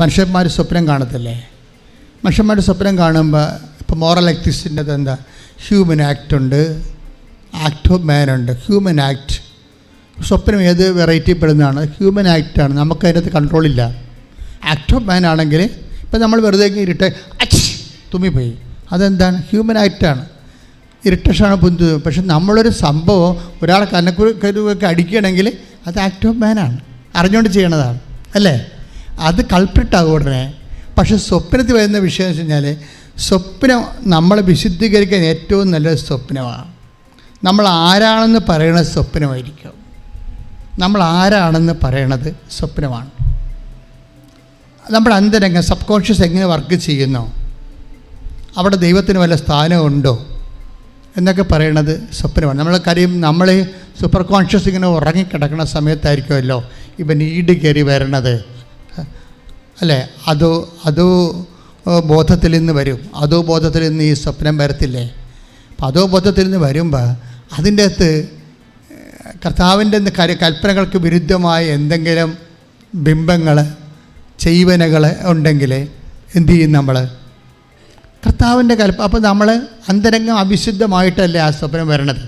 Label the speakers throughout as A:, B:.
A: മനുഷ്യന്മാർ സ്വപ്നം കാണത്തില്ലേ? മനുഷ്യന്മാർ സ്വപ്നം കാണുമ്പോൾ ഇപ്പോൾ മോറൽ എക്തിക്സിന്റെ എന്താ? ഹ്യൂമൻ ആക്ട് ഉണ്ട് ആക്ട് ഓഫ് മാൻ ഉണ്ട്. ഹ്യൂമൻ ആക്ട് സ്വപ്നം ഏത് വെറൈറ്റി പെടുന്നതാണ്? ഹ്യൂമൻ ആക്റ്റാണ് നമുക്ക് അതിനകത്ത് കൺട്രോളില്ല ആക്ട് ഓഫ് മാൻ ആണെങ്കിൽ ഇപ്പം നമ്മൾ വെറുതെ ഇരുട്ട് അച്ച് തുമ്മിപ്പോയി. അതെന്താണ്? ഹ്യൂമൻ ആക്റ്റാണ് ഇറിറ്റേഷനാണ് പൊന്തു പക്ഷെ നമ്മളൊരു സംഭവം ഒരാളെ കരുവൊക്കെ അടിക്കുകയാണെങ്കിൽ അത് ആക്ട് ഓഫ് മാനാണ് അറിഞ്ഞുകൊണ്ട് ചെയ്യണതാണ്. അല്ലേ? അത് കൾപ്രിട്ടാകും ഉടനെ. പക്ഷെ സ്വപ്നത്തിൽ വരുന്ന വിഷയം എന്ന് വെച്ച് കഴിഞ്ഞാൽ സ്വപ്നം നമ്മളെ വിശുദ്ധീകരിക്കാൻ ഏറ്റവും നല്ലൊരു സ്വപ്നമാണ്. നമ്മൾ ആരാണെന്ന് പറയുന്ന സ്വപ്നമായിരിക്കും. നമ്മൾ ആരാണെന്ന് പറയണത് സ്വപ്നമാണ്. നമ്മുടെ അന്തരംഗം സബ് കോൺഷ്യസ് എങ്ങനെ വർക്ക് ചെയ്യുന്നു? അവിടെ ദൈവത്തിന് വല്ല സ്ഥാനമുണ്ടോ? എന്നൊക്കെ പറയണത് സ്വപ്നമാണ്. നമ്മൾ കാര്യം നമ്മൾ സൂപ്പർ കോൺഷ്യസ് ഇങ്ങനെ ഉറങ്ങിക്കിടക്കുന്ന സമയത്തായിരിക്കുമല്ലോ ഇപ്പം നീഡ് കയറി വരണത്. അല്ലേ? അത് അത് ബോധത്തിൽ നിന്ന് വരും. അതോ ബോധത്തിൽ നിന്ന് ഈ സ്വപ്നം വരത്തില്ലേ? അപ്പം അതോ ബോധത്തിൽ നിന്ന് വരുമ്പോൾ അതിന്റെ അകത്ത് കർത്താവിന്റെ കൽപ്പനകൾക്ക് വിരുദ്ധമായ എന്തെങ്കിലും ബിംബങ്ങൾ ചെയ്വനകൾ ഉണ്ടെങ്കിൽ എന്തു ചെയ്യും നമ്മൾ കർത്താവിന്റെ കൽപ്പ അപ്പോൾ നമ്മൾ അന്തരംഗം അവിശുദ്ധമായിട്ടല്ലേ ആ സ്വപ്നം വരണത്?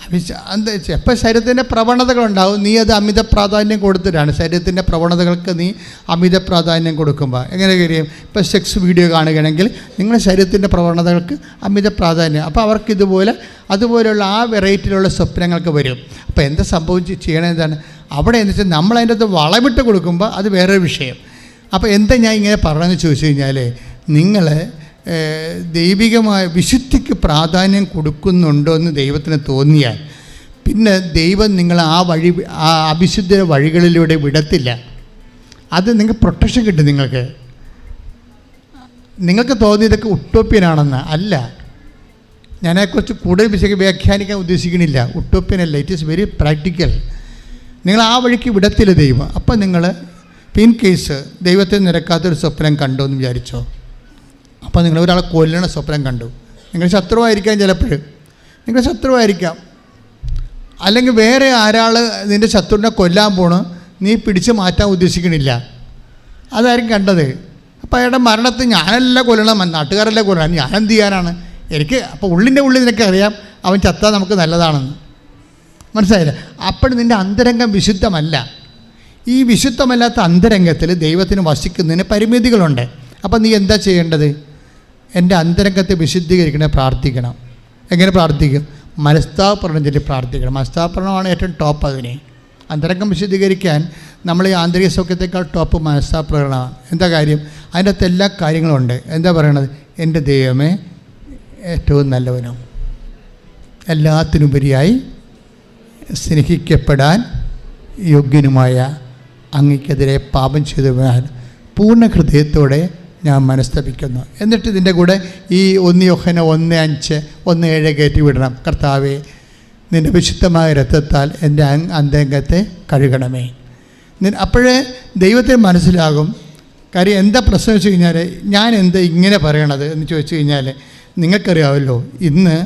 A: അവിശ എപ്പം എപ്പോൾ ശരീരത്തിന്റെ പ്രവണതകളുണ്ടാവും. നീ അത് അമിത പ്രാധാന്യം കൊടുത്തിട്ടാണ്. ശരീരത്തിന്റെ പ്രവണതകൾക്ക് നീ അമിത പ്രാധാന്യം കൊടുക്കുമ്പോൾ എങ്ങനെ കഴിയും ഇപ്പോൾ സെക്സ് വീഡിയോ കാണുകയാണെങ്കിൽ നിങ്ങളുടെ ശരീരത്തിന്റെ പ്രവണതകൾക്ക് അമിത പ്രാധാന്യം. അപ്പോൾ അവർക്ക് ഇതുപോലെ അതുപോലെയുള്ള ആ വെറൈറ്റിയിലുള്ള സ്വപ്നങ്ങൾക്ക് വരും. അപ്പോൾ എന്താ സംഭവിച്ച് എന്താണ്? അവിടെ എന്ന് വെച്ചാൽ നമ്മൾ അതിന്റെ വളമിട്ട് കൊടുക്കുമ്പോൾ അത് വേറൊരു വിഷയം. അപ്പോൾ എന്താ ഞാൻ ഇങ്ങനെ പറഞ്ഞതെന്ന് ചോദിച്ചു കഴിഞ്ഞാൽ നിങ്ങൾ ദൈവികമായ വിശുദ്ധിക്ക് പ്രാധാന്യം കൊടുക്കുന്നുണ്ടോ എന്ന് ദൈവത്തിന് തോന്നിയാൽ പിന്നെ ദൈവം നിങ്ങൾ ആ വഴി ആ അവിശുദ്ധ വഴികളിലൂടെ വിടത്തില്ല. അത് നിങ്ങൾക്ക് പ്രൊട്ടക്ഷൻ കിട്ടും നിങ്ങൾക്ക്. നിങ്ങൾക്ക് തോന്നിയതൊക്കെ ഉട്ടോപ്യനാണെന്ന് അല്ല. ഞാനതിനെക്കുറിച്ച് കൂടുതൽ വിശേഷ വ്യാഖ്യാനിക്കാൻ ഉദ്ദേശിക്കുന്നില്ല. ഉട്ടോപ്യനല്ല ഇറ്റ് ഈസ് വെരി പ്രാക്ടിക്കൽ നിങ്ങൾ ആ വഴിക്ക് വിടത്തില്ല ദൈവം. അപ്പം നിങ്ങൾ പിൻ കേസ് ദൈവത്തെ നിരക്കാത്തൊരു സ്വപ്നം കണ്ടോ എന്ന് വിചാരിച്ചോ? അപ്പോൾ നിങ്ങൾ ഒരാളെ കൊല്ലണ സ്വപ്നം കണ്ടു. നിങ്ങൾ ശത്രുവായിരിക്കാം ചിലപ്പോൾ. നിങ്ങൾ ശത്രുവായിരിക്കാം. അല്ലെങ്കിൽ വേറെ ആരാൾ നിന്റെ ശത്രുവിനെ കൊല്ലാൻ പോണ് നീ പിടിച്ച് മാറ്റാൻ ഉദ്ദേശിക്കണില്ല. അതായിരിക്കും കണ്ടത്. അപ്പോൾ അയാളുടെ മരണത്തിൽ ഞാനല്ല കൊല്ലണം നാട്ടുകാരല്ല കൊല്ലണം. ഞാൻ എന്ത് ചെയ്യാനാണ്? എനിക്ക് അപ്പോൾ ഉള്ളിന്റെ ഉള്ളിൽ നിനക്ക് അറിയാം അവൻ ചത്താൽ നമുക്ക് നല്ലതാണെന്ന്. മനസ്സിലായില്ല? അപ്പോൾ നിന്റെ അന്തരംഗം വിശുദ്ധമല്ല. ഈ വിശുദ്ധമല്ലാത്ത അന്തരംഗത്തിൽ ദൈവത്തിന് വസിക്കുന്നതിന് പരിമിതികളുണ്ട്. അപ്പം നീ എന്താ ചെയ്യേണ്ടത്? എന്റെ അന്തരംഗത്തെ വിശുദ്ധീകരിക്കണേ പ്രാർത്ഥിക്കണം. എങ്ങനെ പ്രാർത്ഥിക്കും? മനസ്താപരണം ചൊല്ലി പ്രാർത്ഥിക്കണം. മനസ്താപരണമാണ് ഏറ്റവും ടോപ്പ് അതിനെ. അന്തരംഗം വിശുദ്ധീകരിക്കാൻ നമ്മൾ ഈ ആന്തരിക സൗഖ്യത്തെക്കാൾ ടോപ്പ് മനസ്താപ്രകടനമാണ് എന്താ കാര്യം? അതിന്റെ അകത്ത് എല്ലാ കാര്യങ്ങളും ഉണ്ട്. എന്താ പറയണത്? എന്റെ ദൈവമേ ഏറ്റവും നല്ലവനും. എല്ലാത്തിനുപരിയായി സ്നേഹിക്കപ്പെടാൻ യോഗ്യനുമായ അങ്ങയ്ക്കെതിരെ പാപം ചെയ്തവനാൽ പൂർണ ഹൃദയത്തോടെ ഞാൻ മനസ്തപിക്കുന്നു. എന്നിട്ട് ഇതിന്റെ കൂടെ ഈ ഒന്ന് യൊഹന ഒന്ന് അഞ്ച് ഒന്ന് ഏഴ് കയറ്റി വിടണം. കർത്താവെ നിന്റെ വിശുദ്ധമായ രക്തത്താൽ എന്റെ അന്തരംഗത്തെ കഴുകണമേ. അപ്പോഴേ ദൈവത്തിന് മനസ്സിലാകും കാര്യം എന്താ പ്രശ്നം വെച്ച് കഴിഞ്ഞാൽ ഞാൻ എന്താ ഇങ്ങനെ പറയണത് എന്ന് ചോദിച്ചു കഴിഞ്ഞാൽ നിങ്ങൾക്കറിയാമല്ലോ ഇന്ന്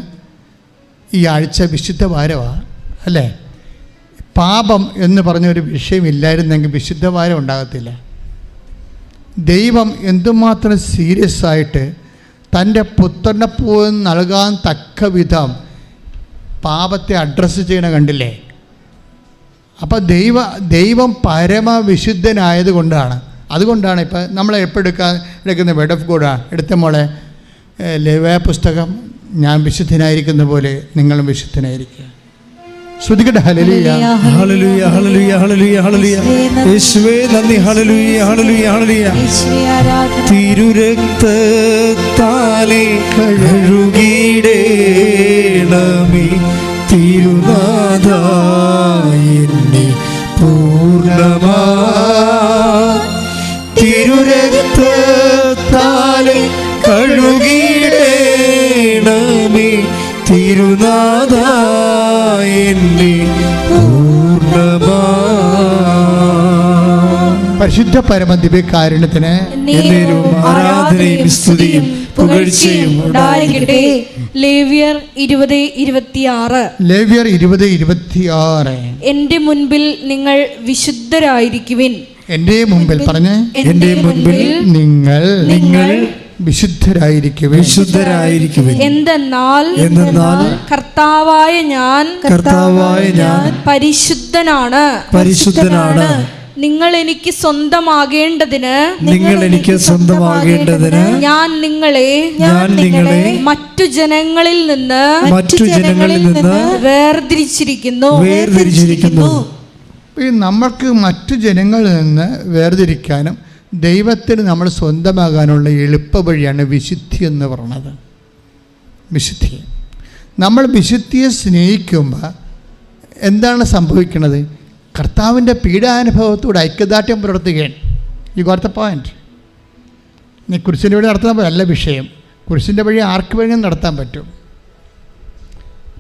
A: ഈ ആഴ്ച വിശുദ്ധ വാരമാണ് അല്ലേ? പാപം എന്ന് പറഞ്ഞൊരു വിഷയമില്ലായിരുന്നെങ്കിൽ വിശുദ്ധ വാരം ഉണ്ടാകത്തില്ല. ദൈവം എന്തുമാത്രം സീരിയസ് ആയിട്ട് തന്റെ പുത്രനെ പോലും നൽകാൻ തക്ക വിധം പാപത്തെ അഡ്രസ്സ് ചെയ്യണ കണ്ടില്ലേ? അപ്പോൾ ദൈവ ദൈവം പരമവിശുദ്ധനായത് കൊണ്ടാണ്. അതുകൊണ്ടാണ് ഇപ്പം നമ്മൾ എപ്പോൾ എടുക്കാൻ എടുക്കുന്ന വേഡ് ഓഫ് ഗോഡാണ് എടുത്ത മോളെ. ലേവയ പുസ്തകം ഞാൻ വിശുദ്ധനായിരിക്കുന്ന പോലെ നിങ്ങളും വിശുദ്ധനായിരിക്കുക. ശ്രുതികട്ടെ ഹലലിയ
B: യേശുവേ നന്ദി. തിരുരക്തത്താലെ തിരുനാഥ എന്നെ പൂർണമാ തിരുരക്തത്താലെ കഴുകിടേണമേ തിരുനാഥ എന്നെ പൂർണമാ
A: പരിശുദ്ധ പരമ ദിവ്യകാരുണ്യത്തിന്
C: എന്നേരവും ആരാധനയും സ്തുതിയും പുകഴ്ചയും ഉണ്ടായിരിക്കട്ടെ. ലേവ്യർ ഇരുപത് ഇരുപത്തിയാറ്.
A: ലേവ്യർ ഇരുപത് ഇരുപത്തിയാറ്.
C: എന്റെ മുൻപിൽ നിങ്ങൾ വിശുദ്ധരായിരിക്കുവിൻ.
A: എന്റെ മുമ്പിൽ പറഞ്ഞ്.
B: എന്റെ മുൻപിൽ
A: നിങ്ങൾ
B: നിങ്ങൾ
A: വിശുദ്ധരായിരിക്കുവേ
C: എന്തെന്നാൽ
B: എന്തെന്നാൽ
C: കർത്താവായ ഞാൻ
B: കർത്താവായ ഞാൻ
C: പരിശുദ്ധനാണ്.
B: പരിശുദ്ധനാണ്.
C: നിങ്ങൾ എനിക്ക് സ്വന്തമാകേണ്ടതിന്
B: നിങ്ങൾ എനിക്ക് സ്വന്തമാകേണ്ടതിന്
C: ഞാൻ നിങ്ങളെ
B: ഞാൻ നിങ്ങളെ
C: മറ്റു ജനങ്ങളിൽ നിന്ന്
B: മറ്റു ജനങ്ങളിൽ നിന്ന്
C: വേർതിരിച്ചിരിക്കുന്നു.
B: വേർതിരിച്ചിരിക്കുന്നു.
A: ഈ നമ്മൾക്ക് മറ്റു ജനങ്ങളിൽ നിന്ന് വേർതിരിക്കാനും ദൈവത്തിന് നമ്മൾ സ്വന്തമാകാനുള്ള എളുപ്പ വഴിയാണ് വിശുദ്ധി എന്ന് പറയുന്നത് വിശുദ്ധി. നമ്മൾ വിശുദ്ധിയെ സ്നേഹിക്കുമ്പോൾ എന്താണ് സംഭവിക്കുന്നത് കർത്താവിന്റെ പീഡാനുഭവത്തോട് ഐക്യദാർഢ്യം പുലർത്തുകയാണ്. ഈ ഗോർത്ത പോയിന്റ് നീ കുരിശിന്റെ വഴി നടത്താൻ പറ്റും വിഷയം. കുരിശിന്റെ വഴി ആർക്ക് വേണമെങ്കിലും നടത്താൻ പറ്റും.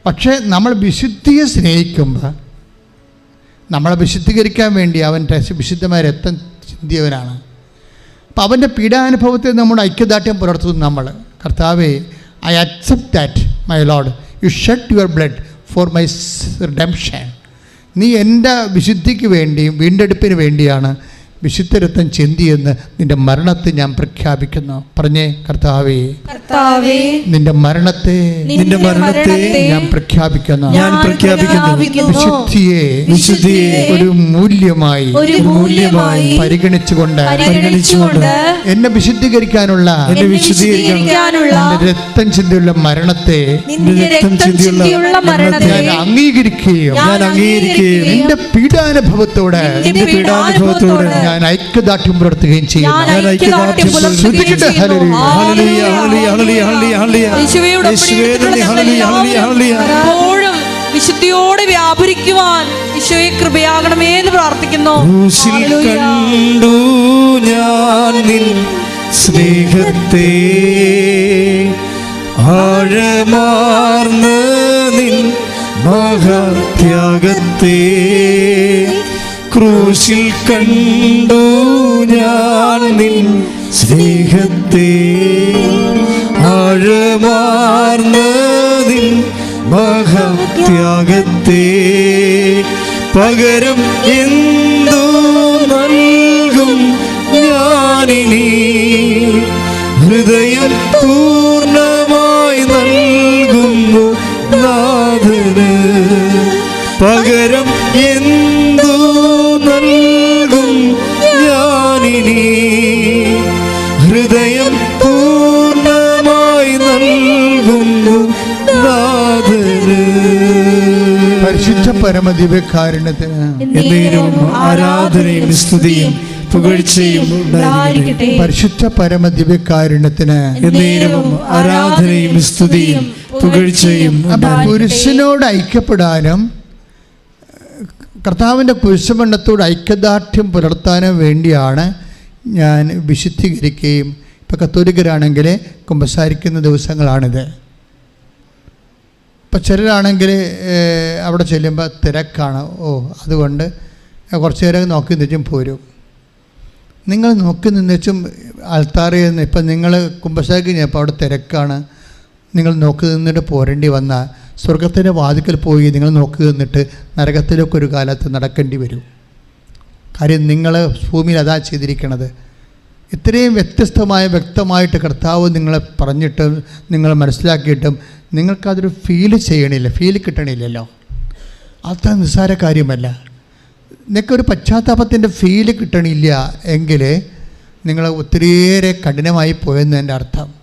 A: പക്ഷേ നമ്മൾ വിശുദ്ധിയെ സ്നേഹിക്കുമ്പോൾ നമ്മളെ വിശുദ്ധീകരിക്കാൻ വേണ്ടി അവൻ വിശുദ്ധമായ രക്തം ചിന്തിയവനാണ്. അപ്പം അവന്റെ പീഡാനുഭവത്തെ നമ്മുടെ ഐക്യദാർഢ്യം പുലർത്തുന്നു നമ്മൾ. കർത്താവേ I accept that my lord you shed your blood for my redemption നീ എന്റെ വിശുദ്ധിക്ക് വേണ്ടിയും വീണ്ടെടുപ്പിന് വേണ്ടിയാണ് വിശുദ്ധ ചെന്തിയെന്ന് നിന്റെ മരണത്തെ ഞാൻ പ്രഖ്യാപിക്കുന്നു. പറഞ്ഞേ കർത്താവേ. നിന്റെ മരണത്തെ
B: നിന്റെ മരണത്തെ
A: ഞാൻ പ്രഖ്യാപിക്കുന്നു.
B: ഞാൻ പ്രഖ്യാപിക്കുന്നു.
A: വിശുദ്ധിയെ
B: വിശുദ്ധിയെ
A: ഒരു മൂല്യമായി
C: ഒരു മൂല്യമായി
A: പരിഗണിച്ചുകൊണ്ട്
C: പരിഗണിച്ചുകൊണ്ട്
A: എന്നെ വിശുദ്ധീകരിക്കാനുള്ള
B: എന്നെ വിശുദ്ധീകരിക്കാനുള്ള
A: രക്തം ചിന്തയുള്ള മരണത്തെ
C: രക്തം ചിന്തിയുള്ള മരണത്തെ
A: ഞാൻ അംഗീകരിക്കുകയും
B: ഞാൻ അംഗീകരിക്കുകയും
A: എന്റെ പീഡാനുഭവത്തോടെ
B: നിന്റെ പീഡാനുഭവത്തോട്
A: ഞാൻ ഐക്യദാർഢ്യം പുലർത്തുകയും ചെയ്യുന്നു.
C: വിശുദ്ധിയോടെ വ്യാപരിക്കുവാൻ ഈശോയെ കൃപയാകണമേ എന്ന് പ്രാർത്ഥിക്കുന്നു.
B: കണ്ടു ഞാൻ നിൻ സ്നേഹത്തെ. ആഴമാർന്ന് നിൻ മഹാത്യാഗത്തെ. ക്രൂശിൽ കണ്ടു ഞാൻ നിൻ സ്നേഹത്തെ ആഴമാർന്നതിൽ മഹത്യാഗത്തെ പകരം എന്തു നൽകും ഞാനിനി? ഹൃദയം പൂർണമായി നൽകുന്നു നാഥന്
A: പരിശുദ്ധ പരമദിവ്യകാരുണ്യത്തിന്
B: എന്നേരും ആരാധനയും സ്തുതിയും പുകഴ്ചയും.
A: പരിശുദ്ധ പരമദിവ്യകാരുണ്യത്തിന്
B: ആരാധനയും സ്തുതിയും പുകഴ്ചയും
A: പുരുഷനോട് ഐക്യപ്പെടാനും കർത്താവിന്റെ പുരുഷമണ്ണത്തോട് ഐക്യദാർഢ്യം പുലർത്താനും വേണ്ടിയാണ് ഞാൻ വിശുദ്ധീകരിക്കുകയും ഇപ്പോൾ കത്തോലിക്കരാണെങ്കിൽ കുമ്പസാരിക്കുന്ന ദിവസങ്ങളാണിത് ഇപ്പം ചിലരാണെങ്കിൽ അവിടെ ചെല്ലുമ്പോൾ തിരക്കാണ്. ഓ അതുകൊണ്ട് കുറച്ച് നേരം നോക്കി നിന്നും പോരും. നിങ്ങൾ നോക്കി നിന്നുവെച്ചും ആൾത്താറിൽ നിന്ന് ഇപ്പം നിങ്ങൾ കുമ്പസാരിക്ക് കഴിഞ്ഞപ്പോൾ അവിടെ തിരക്കാണ്. നിങ്ങൾ നോക്കി നിന്നിട്ട് പോരേണ്ടി വന്ന സ്വർഗത്തിന്റെ വാതിക്കൽ പോയി നിങ്ങൾ നോക്കി നിന്നിട്ട് നരകത്തിലൊക്കെ ഒരു കാലത്ത് നടക്കേണ്ടി വരും. കാര്യം നിങ്ങൾ ഭൂമിയിൽ അതാ ചെയ്തിരിക്കണത്. ഇത്രയും വ്യത്യസ്തമായ വ്യക്തമായിട്ട് കർത്താവ് നിങ്ങളെ പറഞ്ഞിട്ടും നിങ്ങൾ മനസ്സിലാക്കിയിട്ടും നിങ്ങൾക്കതൊരു ഫീൽ ചെയ്യണില്ല ഫീൽ കിട്ടണില്ലല്ലോ. അത്ര നിസ്സാര കാര്യമല്ല. നിങ്ങൾക്കൊരു പശ്ചാത്താപത്തിന്റെ ഫീൽ കിട്ടണില്ല എങ്കിൽ നിങ്ങൾ ഒത്തിരിയേറെ കഠിനമായി പോയെന്ന് എന്റെ അർത്ഥം.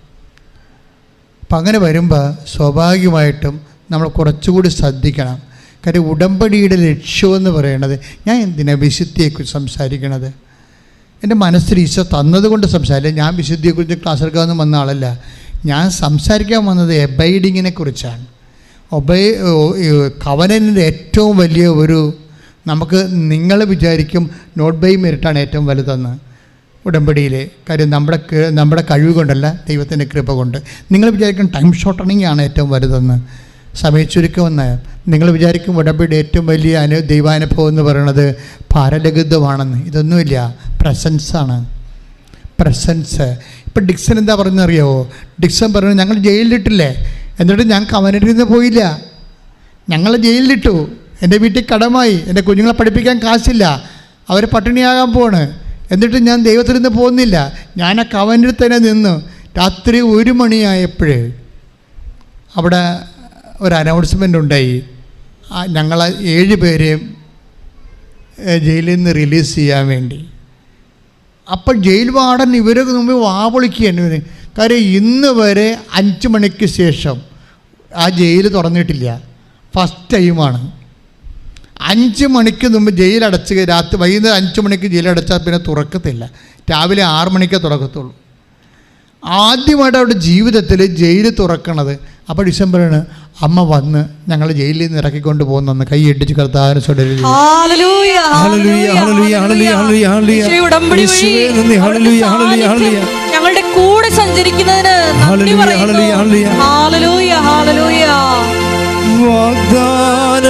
A: അപ്പം അങ്ങനെ വരുമ്പോൾ സ്വാഭാവികമായിട്ടും നമ്മൾ കുറച്ചുകൂടി ശ്രദ്ധിക്കണം. കാര്യം ഉടമ്പടിയുടെ ലക്ഷ്യമെന്ന് പറയണത് ഞാൻ എന്തിനാണ് വിശുദ്ധിയെക്കുറിച്ച് സംസാരിക്കണത്? എന്റെ മനസ്സിൽ ഈശോ തന്നതുകൊണ്ട് സംസാരില്ല ഞാൻ വിശുദ്ധിയെക്കുറിച്ച് ക്ലാസ് എടുക്കാമെന്ന് വന്ന ആളല്ല. ഞാൻ സംസാരിക്കാൻ വന്നത് എബൈഡിങ്ങിനെ കുറിച്ചാണ്. ഒബൈ കവനന്റെ ഏറ്റവും വലിയ ഒരു നമുക്ക് നിങ്ങൾ വിചാരിക്കും നോട്ട് ബൈ മെറിറ്റാണ് ഏറ്റവും വലുതെന്ന് ഉടമ്പടിയിൽ കാര്യം നമ്മുടെ നമ്മുടെ കഴിവ് കൊണ്ടല്ല ദൈവത്തിന്റെ കൃപ കൊണ്ട്. നിങ്ങൾ വിചാരിക്കും ടൈം ഷോർട്ടണിങ് ആണ് ഏറ്റവും വലുതെന്ന്. സമയച്ചുരുക്കമെന്ന് നിങ്ങൾ വിചാരിക്കും ഉടമ്പടി ഏറ്റവും വലിയ അനു ദൈവാനുഭവം എന്ന് പറയുന്നത് ഭാരലഘിതമാണെന്ന് ഇതൊന്നുമില്ല. പ്രസൻസാണ് പ്രസൻസ് ഇപ്പം ഡിക്സൺ എന്താ പറയുന്നറിയാവോ ഡിക്സൺ പറഞ്ഞു ഞങ്ങൾ ജയിലിലിട്ടില്ലേ? എന്നിട്ട് ഞങ്ങൾക്ക് അവനിൽ നിന്ന് പോയില്ല. ഞങ്ങൾ ജയിലിലിട്ടു. എന്റെ വീട്ടിൽ കടമായി. എന്റെ കുഞ്ഞുങ്ങളെ പഠിപ്പിക്കാൻ കാശില്ല. അവർ പട്ടിണിയാകാൻ പോണ് എന്നിട്ട് ഞാൻ ദൈവത്തിൽ നിന്ന് പോകുന്നില്ല. ഞാൻ ആ കവനിൽ തന്നെ നിന്നു. രാത്രി ഒരു മണിയായപ്പോഴേ അവിടെ ഒരു അനൗൺസ്മെന്റ് ഉണ്ടായി. ഞങ്ങളെ ഏഴ് പേരെയും ജയിലിൽ നിന്ന് റിലീസ് ചെയ്യാൻ വേണ്ടി. അപ്പോൾ ജയിൽ വാർഡൻ ഇവരൊക്കെ മുമ്പ് വാവളിക്കുകയാണ് ഇവർ. കാര്യം ഇന്ന് വരെ അഞ്ച് മണിക്ക് ശേഷം ആ ജയിൽ തുറന്നിട്ടില്ല. ഫസ്റ്റ് ടൈമാണ് അഞ്ച് മണിക്ക് മുമ്പ് ജയിലടച്ച് രാത്രി വൈകുന്നേരം അഞ്ച് മണിക്ക് ജയിലടച്ചാൽ പിന്നെ തുറക്കത്തില്ല. രാവിലെ ആറ് മണിക്കേ തുറക്കത്തുള്ളൂ. ആദ്യമായിട്ട് അവരുടെ ജീവിതത്തിൽ ജയിൽ തുറക്കണത് അപ്പോൾ ഡിസംബറിന് അമ്മ വന്ന് ഞങ്ങൾ ജയിലിൽ നിന്ന് ഇറക്കിക്കൊണ്ട് പോകുന്ന കൈ ഇട്ടിച്ച് കർത്താവിന്.
C: ഞങ്ങളുടെ കൂടെ സഞ്ചരിക്കുന്നതിന്
B: വാഗ്ദാന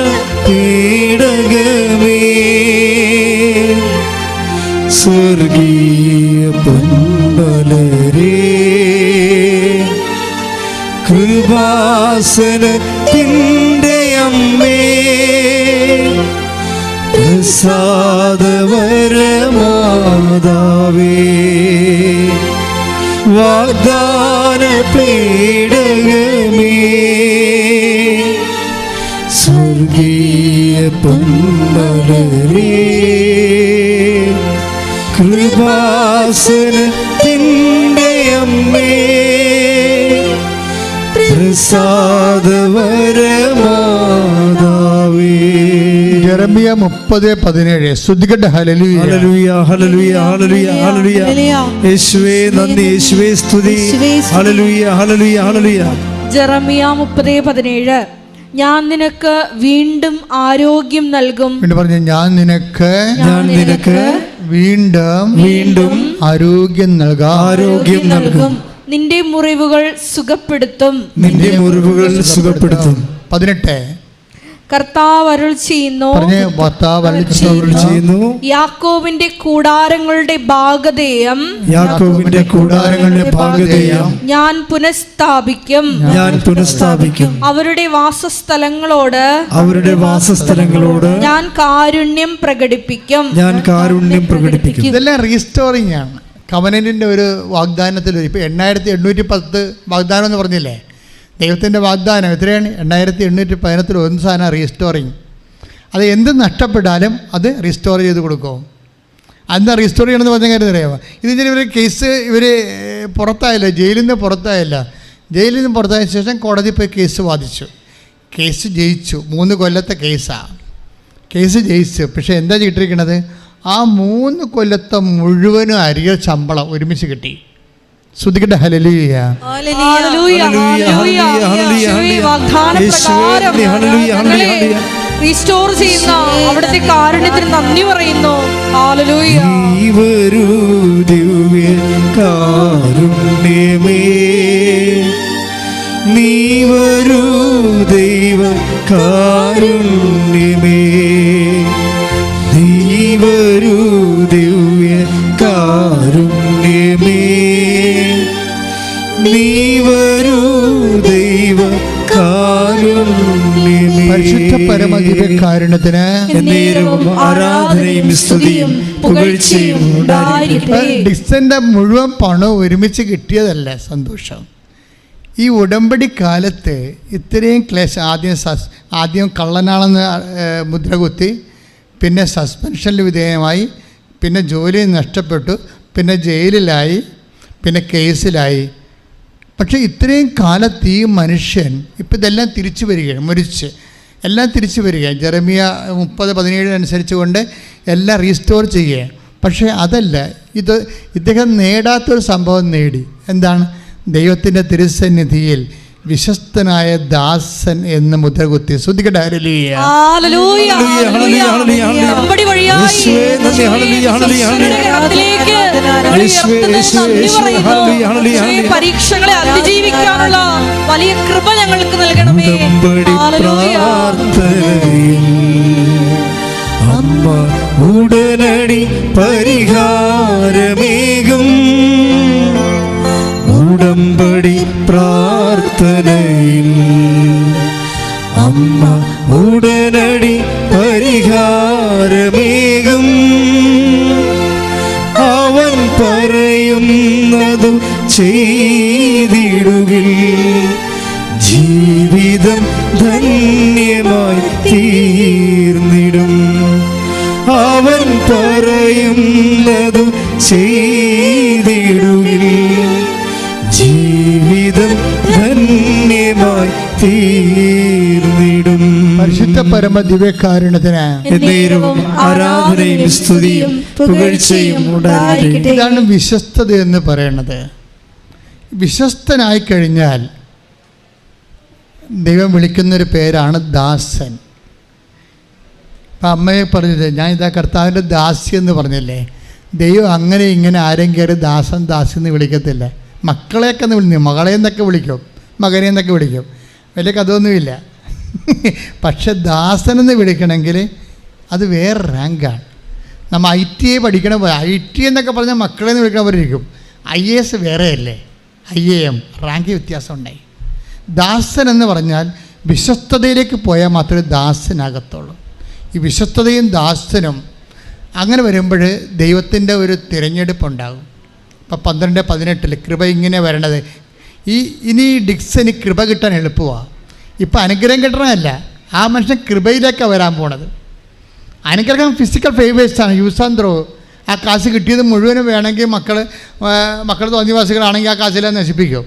B: പീഡകമേ. സ്വർഗീയ കൃപാസനത്തിന്റെ അമ്മേ. പ്രസാദവരമാതാവേ. വാഗ്ദാന പീഡകമേ സ്വർഗീയ പൊന്മലരേ കൃപാസനത്തിന്റെ അമ്മേ.
A: ജെറമിയ മുപ്പത് പതിനേഴ്. ശ്രദ്ധിക്കട്ടെ ഹലലുയ
B: ഹലലുയ ഹലലുയ ഹലലുയ ഹല്ലേലൂയ. യേശുവേ നന്ദി യേശുവേ സ്തുതി. ഹലലുയ ഹലലുയ ഹലലുയ
C: ജെറമിയ മുപ്പത് പതിനേഴ്. ഞാൻ നിനക്ക് വീണ്ടും ആരോഗ്യം നൽകും.
A: വീണ്ടും പറഞ്ഞു ഞാൻ നിനക്ക്
B: ഞാൻ നിനക്ക്
A: വീണ്ടും
B: വീണ്ടും
A: ആരോഗ്യം നൽകാം.
B: ആരോഗ്യം നൽകും.
C: നിന്റെ മുറിവുകൾ സുഖപ്പെടുത്തും.
B: നിന്റെ മുറിവുകൾ സുഖപ്പെടുത്തും.
A: പതിനെട്ട്.
C: കർത്താവ് അരുൾ ചെയ്യുന്നു.
B: ചെയ്യുന്നു.
C: യാക്കോവിന്റെ കൂടാരങ്ങളുടെ ഭാഗതേയം
B: യാക്കോവിന്റെ കൂടാരങ്ങളുടെ ഭാഗതേയം
C: ഞാൻ പുനഃസ്ഥാപിക്കും.
B: ഞാൻ പുനഃസ്ഥാപിക്കും.
C: അവരുടെ വാസസ്ഥലങ്ങളോട്
B: അവരുടെ വാസസ്ഥലങ്ങളോട്
C: ഞാൻ കാരുണ്യം പ്രകടിപ്പിക്കും.
B: ഞാൻ കാരുണ്യം പ്രകടിപ്പിക്കും.
A: ഇതെല്ലാം റീസ്റ്റോറിംഗ് ആണ്. കവനന്റിന്റെ ഒരു വാഗ്ദാനത്തിൽ ഇപ്പോൾ എണ്ണായിരത്തി എണ്ണൂറ്റി പത്ത് വാഗ്ദാനം എന്ന് പറഞ്ഞില്ലേ? ദൈവത്തിന്റെ വാഗ്ദാനം എത്രയാണ്? എണ്ണായിരത്തി എണ്ണൂറ്റി പതിനത്തിൽ ഒന്ന് സാധനം റീസ്റ്റോറിങ്. അത് എന്ത് നഷ്ടപ്പെട്ടാലും അത് റീസ്റ്റോർ ചെയ്ത് കൊടുക്കും. എന്താ റീസ്റ്റോർ ചെയ്യണമെന്ന് പറഞ്ഞ കാര്യം അറിയാമോ ഇതിന് ഇവർ കേസ് ഇവർ പുറത്തായില്ല ജയിലിൽ നിന്ന് പുറത്തായില്ല. ജയിലിൽ നിന്ന് പുറത്തായ ശേഷം കോടതി പോയി കേസ് വാദിച്ചു. കേസ് ജയിച്ചു. മൂന്ന് കൊല്ലത്തെ കേസാണ് കേസ് ജയിച്ചു. പക്ഷേ എന്താ കിട്ടിയിരിക്കണത് ആ മൂന്ന് കൊല്ലത്തെ മുഴുവനും അരിയ ശമ്പളം ഒരുമിച്ച് കിട്ടി. ശ്രദ്ധിക്കട്ടെ hallelujah
C: hallelujah, hallelujah,
B: hallelujah, hallelujah,
C: യേശുവേ,
B: ഹല്ലേലൂയ.
C: വാഗ്ദാന
B: യേശുവേ,
C: പ്രകാരം
B: ഹല്ലേലൂയ, ഹല്ലേലൂയ,
C: റീസ്റ്റോർ ചെയ്യുന്ന അവിടുത്തെ കാരുണ്യത്തിന് നന്ദി പറയുന്നു.
B: കാരുണ്യമേ. നീ വരൂ ദൈവ കാരുണ്യമേ. കാരുണ്യമേ നീ വരൂ ദൈവ
A: പരിശുദ്ധ പരമദിവ്യകാരുണ്യത്തിന്
B: എന്നേരവും ആരാധനയും സ്തുതിയും പുകഴ്ചയും.
A: ഡിക്സന്റെ മുഴുവൻ പണം ഒരുമിച്ച് കിട്ടിയതല്ല സന്തോഷം ഈ ഉടമ്പടി കാലത്ത് ഇത്രയും ക്ലേശം ആദ്യം സസ് ആദ്യം കള്ളനാണെന്ന് മുദ്രകുത്തി മുദ്ര കുത്തി പിന്നെ സസ്പെൻഷനിൽ വിധേയമായി പിന്നെ ജോലി നഷ്ടപ്പെട്ടു പിന്നെ ജയിലിലായി പിന്നെ കേസിലായി. പക്ഷേ ഇത്രയും കാലത്ത് ഈ മനുഷ്യൻ ഇപ്പം ഇതെല്ലാം തിരിച്ചു വരികയാണ് മരിച്ച്. എല്ലാം തിരിച്ചു വരികയാണ്. ജെറമിയ മുപ്പത് പതിനേഴിനനുസരിച്ച് കൊണ്ട് എല്ലാം റീസ്റ്റോർ ചെയ്യുകയാണ്. പക്ഷേ അതല്ല ഇത് ഇദ്ദേഹം നേടാത്തൊരു സംഭവം നേടി. എന്താണ്? ദൈവത്തിന്റെ തിരുസന്നിധിയിൽ വിശ്വസ്തനായ ദാസൻ എന്ന് മുദ്ര കുത്തി ശ്രുതിക്കട്ടെ hallelujah.
C: Hallelujah,
B: hallelujah, hallelujah, hallelujah, hallelujah.
C: ഉടമ്പടി വഴിയായി
B: യേശുവേ, നന്ദി, ഹല്ലേലൂയ, ഹല്ലേലൂയ, ഹല്ലേലൂയ.
C: യേശുവിന്റെ കരത്തിലേക്ക് ഞങ്ങൾ
B: യേശുവേ,
C: ഉയർത്തുന്നു,
B: യേശുവേ,
C: നന്ദി
B: യേശുവേ,
C: പറയുന്നു.
B: ഹല്ലേലൂയ, ഹല്ലേലൂയ,
C: യേശുവേ,
B: ഹല്ലേലൂയ.
C: പരീക്ഷകളെ അതിജീവിക്കാനുള്ള വലിയ കൃപ ഞങ്ങൾക്ക് നൽകണമേ.
B: അമ്മ ഉടനടി പരിഹാരമേകും ഉടമ്പടി പ്രാർത്ഥനയിൽ. അമ്മ ഉടനടി പരിഹാരമേകും. അവൻ പറയുന്നതു ചെയ്തിടുക ജീവിതം ധന്യമായി തീർന്നിടും. അവൻ പറയുന്നതു ചെയ്തു തീർന്നിടും.
A: പരിശുദ്ധ പരമ ദിവ്യകാരുണ്യത്തിന്
B: എന്നേരവും ആരാധനയും സ്തുതിയും പുകഴ്ചയും ഉണ്ടായിരിക്കട്ടെ
A: ഇതാണ് വിശ്വസ്തത എന്ന് പറയുന്നത് വിശ്വസ്തനായി കഴിഞ്ഞാൽ ദൈവം വിളിക്കുന്നൊരു പേരാണ് ദാസൻ. ഇപ്പം അമ്മയെ പറഞ്ഞത് ഞാൻ ഇതാ കർത്താവിന്റെ ദാസി എന്ന് പറഞ്ഞില്ലേ? ദൈവം അങ്ങനെ ഇങ്ങനെ ആരെയും കയറി ദാസൻ ദാസി എന്ന് വിളിക്കത്തില്ല. മക്കളെയൊക്കെ ഒന്ന് വിളിക്കും മകളെ എന്നൊക്കെ വിളിക്കും മകനെ എന്നൊക്കെ വിളിക്കും. വലിയ കഥയൊന്നുമില്ല. പക്ഷെ ദാസനെന്ന് വിളിക്കണമെങ്കിൽ അത് വേറെ റാങ്കാണ്. നമ്മൾ ഐ ടി ഐ പഠിക്കണ ഐ ടി എന്നൊക്കെ പറഞ്ഞാൽ മക്കളെ എന്ന് വിളിക്കണവരിക്കും ഐ എ എസ് വേറെയല്ലേ? ഐ എ എം റാങ്ക് വ്യത്യാസം ഉണ്ടായി ദാസൻ എന്ന് പറഞ്ഞാൽ വിശ്വസ്തതയിലേക്ക് പോയാൽ മാത്രമേ ദാസനാകത്തുള്ളൂ. ഈ വിശ്വസ്തതയും ദാസനും അങ്ങനെ വരുമ്പോൾ ദൈവത്തിന്റെ ഒരു തിരഞ്ഞെടുപ്പുണ്ടാകും. ഇപ്പം പന്ത്രണ്ട് പതിനെട്ടിൽ കൃപ ഇങ്ങനെ വരണത് ഈ ഇനി ഡിക്സന് കൃപ കിട്ടാൻ എളുപ്പമാണ് ഇപ്പം അനുഗ്രഹം കിട്ടണമല്ല ആ മനുഷ്യൻ കൃപയിലേക്കാണ് വരാൻ പോണത്. അനുഗ്രഹം ഫിസിക്കൽ ഫേവേഴ്സാണ് യൂസ് ആൻഡ് ത്രോ ആ കാശ് കിട്ടിയത് മുഴുവനും വേണമെങ്കിൽ മക്കൾ മക്കൾ തോന്നിവാസികളാണെങ്കിൽ ആ കാശിലെ നശിപ്പിക്കും.